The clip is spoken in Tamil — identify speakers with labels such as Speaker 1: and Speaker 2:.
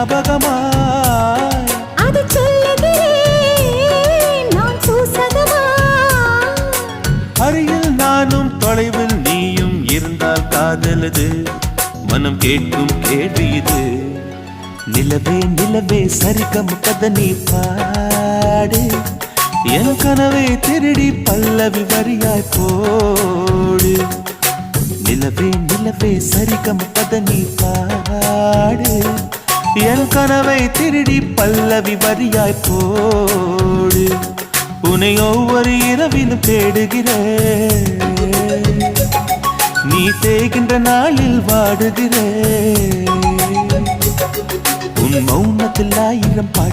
Speaker 1: ஞாபகமாய். அது சொல்லுகிறேன் நான் சூசகமாய் அருகில் நானும் தொலைவில் நீயும் இருந்தால் காதலது மனம் கேட்கும் கேள்வி இது. நிலவே நிலவே சரிகம் கத நீ பாடு. என் கனவை திருடி பல்லவி வரியாய் போடு. நிலவே நிலவே சரிகம் பத பாடு. கனவை திருடி பல்லவி வரியாய் போடு. உன்னை ஒவ்வொரு இரவிலும் தேடுகிறேன். நீ தேகின்ற நாளில் வாடுகிறேன். உன் மௌனத்தில் ஆயிரம் பாட்டு